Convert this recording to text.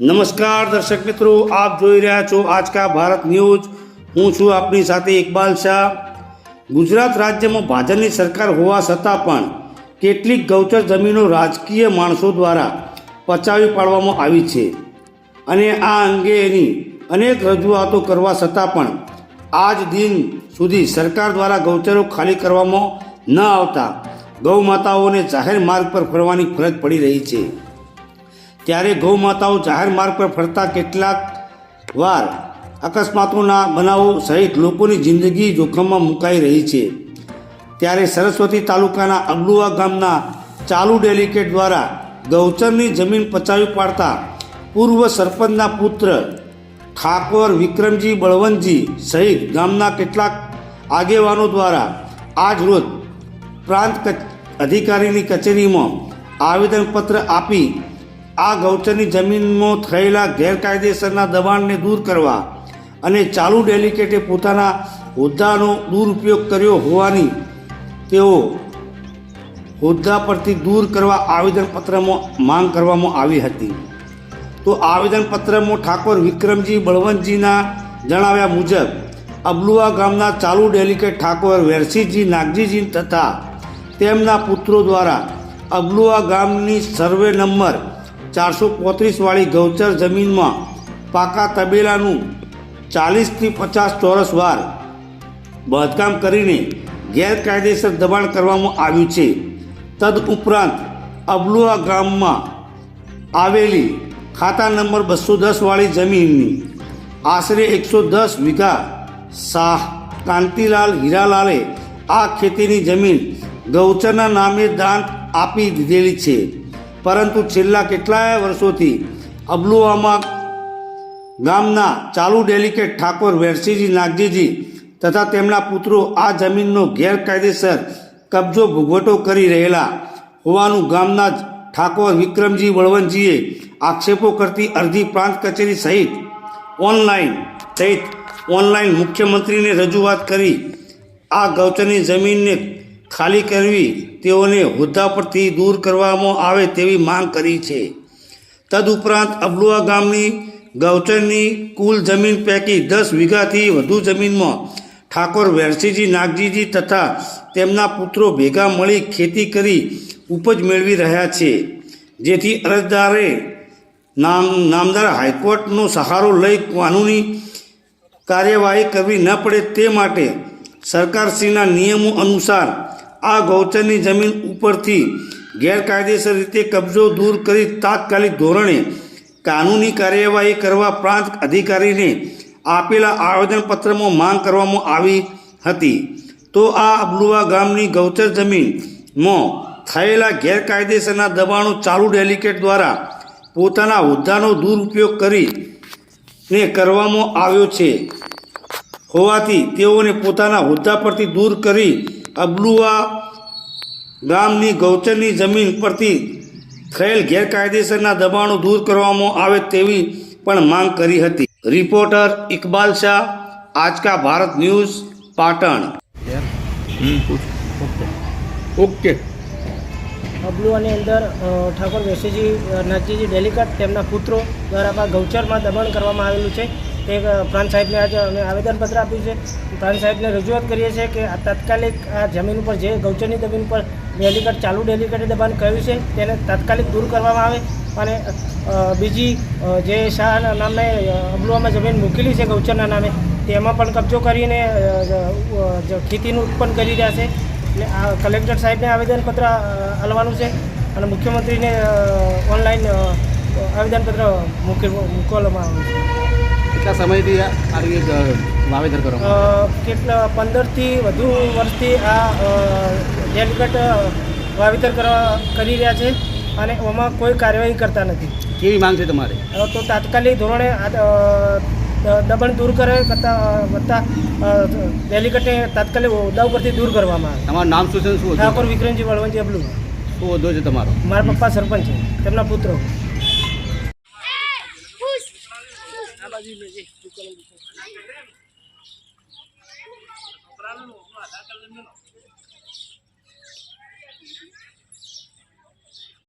નમસ્કાર દર્શક મિત્રો, આપ જોઈ રહ્યા છો આજકા ભારત ન્યૂઝ. હું છું આપની સાથે ઇકબાલ શાહ. ગુજરાત રાજ્યમાં ભાજપની સરકાર હોવા છતાં પણ કેટલીક ગૌચર જમીનો રાજકીય માણસો દ્વારા પચાવી પાડવામાં આવી છે. અને આ અંગેની અનેક રજૂઆતો કરવા છતાં પણ આજ દિન સુધી સરકાર દ્વારા ગૌચરો ખાલી કરવામાં ન આવતા ગૌ માતાઓને જાહેર માર્ગ પર ફરવાની ફરજ પડી રહી છે. ત્યારે ગૌ માતાઓ જાહેર માર્ગ પર ફરતા કેટલાક વાર અકસ્માતોના બનાવો સહિત લોકોની જિંદગી જોખમમાં મુકાઈ રહી છે. ત્યારે સરસ્વતી તાલુકાના અબલુઆ ગામના ચાલુ ડેલિકેટ દ્વારા ગૌચરની જમીન પચાવી પાડતા પૂર્વ સરપંચના પુત્ર ઠાકોર વિક્રમજી બળવંતજી સહિત ગામના કેટલાક આગેવાનો દ્વારા આજ રોજ પ્રાંત અધિકારીની કચેરીમાં આવેદનપત્ર આપી આ ગૌચરની જમીનમાં થયેલા ગેરકાયદેસરના દબાણને દૂર કરવા અને ચાલુ ડેલિકેટે પોતાના હોદ્દાનો દુરુપયોગ કર્યો હોવાની તેઓ હોદ્દા પરથી દૂર કરવા આવેદનપત્રમાં માંગ કરવામાં આવી હતી. તો આવેદનપત્રમાં ઠાકોર વિક્રમજી બળવંતજીના જણાવ્યા મુજબ, અબલુઆ ગામના ચાલુ ડેલિકેટ ઠાકોર વેરસીજી નાગજીજી તથા તેમના પુત્રો દ્વારા અબલુઆ ગામની સર્વે નંબર ચારસો પોત્રીસવાળી ગૌચર જમીનમાં પાકા તબેલાનું ચાલીસથી પચાસ ચોરસ વાર બાંધકામ કરીને ગેરકાયદેસર દબાણ કરવામાં આવ્યું છે. તદ ઉપરાંત અબલુઆ ગામમાં આવેલી ખાતા નંબર બસો દસવાળી જમીનની આશરે એકસો દસ વીઘા શાહ કાંતિલાલ હીરાલાલે આ ખેતીની જમીન ગૌચરના નામે દાન આપી દીધેલી છે. પરંતુ છેલ્લા કેટલાય વર્ષોથી અબલુઆમાં ગામના ચાલુ ડેલિકેટ ઠાકોર વેરસીજી નાગજીજી તથા તેમના પુત્રો આ જમીનનો ગેરકાયદેસર કબજો ભૂગવટો કરી રહેલા હોવાનું ગામના જ ઠાકોર વિક્રમજી વળવંતજીએ આક્ષેપો કરતી અરજી પ્રાંત કચેરી સહિત ઓનલાઈન સહિત ઓનલાઈન મુખ્યમંત્રીને રજૂઆત કરી આ ગૌચરની જમીનને ખાલી કરવી તેઓને હોદ્દા પરથી દૂર કરવામાં આવે તેવી માંગ કરી છે. તદુપરાંત અબલુઆ ગામની ગૌચરની કુલ જમીન પૈકી દસ વીઘાથી વધુ જમીનમાં ઠાકોર વેરસીજી નાગજીજી તથા તેમના પુત્રો ભેગા મળી ખેતી કરી ઉપજ મેળવી રહ્યા છે. જેથી અરજદારે નામ, નામદાર હાઈકોર્ટનો સહારો લઈ કાનૂની કાર્યવાહી કરવી ન પડે તે માટે સરકારશ્રીના નિયમો અનુસાર આ ગૌચરની જમીન ઉપરથી ગેરકાયદેસર રીતે કબજો દૂર કરી તાત્કાલિક ધોરણે કાનૂની કાર્યવાહી કરવા પ્રાંત અધિકારીને આપેલા આવેદનપત્રમાં માંગ કરવામાં આવી હતી. તો આ અબલુવા ગામની ગૌચર જમીનમાં થયેલા ગેરકાયદેસરના દબાણો ચાલુ ડેલિકેટ દ્વારા પોતાના હોદ્દાનો દુરુપયોગ કરી ને કરવામાં આવ્યો છે. હોવાથી તેઓને પોતાના હોદ્દા પરથી દૂર કરી અબલુઆ ગામની ગૌચરની જમીન પરથી થયેલ ગેરકાયદેસરના દબાણો દૂર કરવામાં આવે તેવી પણ માંગ કરી હતી. Reporter Iqbal Shah Aajka Bharat news Patan. Okay. અબલુઆની અંદર ઠાકોર વેસીજી નાથજીજી ડેલિકેટ તેમના પુત્રો દ્વારા ગૌચરમાં દબાણ કરવામાં આવેલું છે. તે પ્રાંત સાહેબને આજે અમે આવેદનપત્ર આપ્યું છે. પ્રાંત સાહેબને રજૂઆત કરીએ છીએ કે આ તાત્કાલિક આ જમીન ઉપર જે ગૌચરની જમીન ઉપર ડેલીકટ ચાલુ ડેલીકટે દબાણ કર્યું છે, તેને તાત્કાલિક દૂર કરવામાં આવે અને બીજી જે શાહ નામે અબલુઆમાં જમીન મૂકેલી છે ગૌચરના નામે, તેમાં પણ કબજો કરીને ખેતીનું ઉત્પન્ન કરી રહ્યા છે. એટલે આ કલેક્ટર સાહેબને આવેદનપત્ર આલવાનું છે અને મુખ્યમંત્રીને ઓનલાઈન આવેદનપત્ર મૂકી મોકલવામાં આવ્યું છે. કેટલા સમયથી આ વાવેતર કરો કેટલા પંદરથી વધુ વર્ષથી આ ડેલિકેટ વાવેતર કરવા કરી રહ્યા છે અને એમાં કોઈ કાર્યવાહી કરતા નથી. કેવી માંગ છે તમારે? તો તાત્કાલિક ધોરણે દબાણ દૂર કરે કરતાં વધતા ડેલિકટને તાત્કાલિક હોદ્દા ઉપરથી દૂર કરવામાં આવે. તમારું નામ શું છે શું? ઠાકોર વિક્રમજી વળવંજી અબલું. શું હોદ્દો છે તમારો? મારા પપ્પા સરપંચ છે તેમના પુત્રો. जी में जी कलर